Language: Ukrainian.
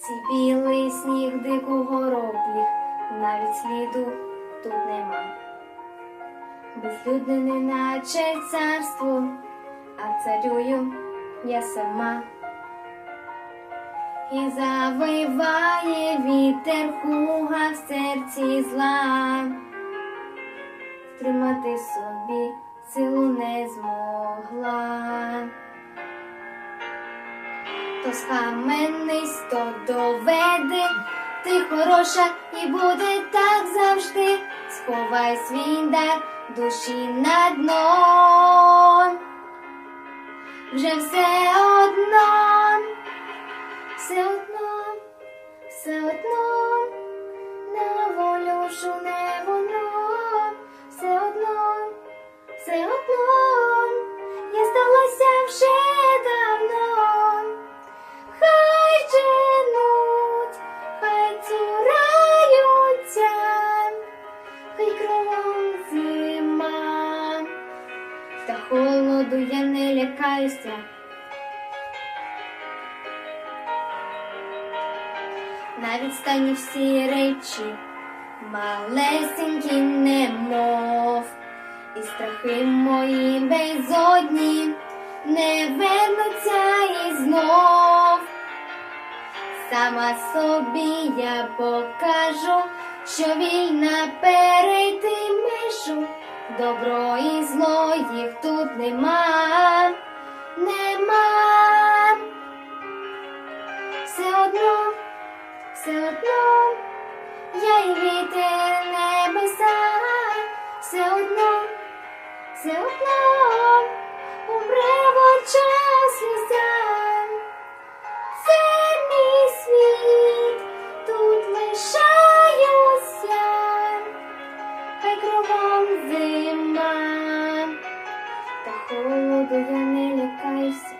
Цей білий сніг дикого роблі, навіть сліду тут нема. Безлюдне неначе царство, а царюю я сама. І завиває вітер хуга в серці зла, стримати собі силу не змогла. То схаменись, то доведе, ти хороша і буде так завжди. Сховай свій дар душі на дно. Вже все одно, все одно, все одно, на волюшу не воно, все одно, все одно, та холоду я не лякаюся. На відстані всі речі, малесенькі немов, і страхи мої безодні не вернуться і знов. Сама собі я покажу, що вільна перейти межу, добро їх тут нема, нема. Все одно, все одно, я і вітер небеса, все одно, все одно, зима, та холоду я не лякаюся.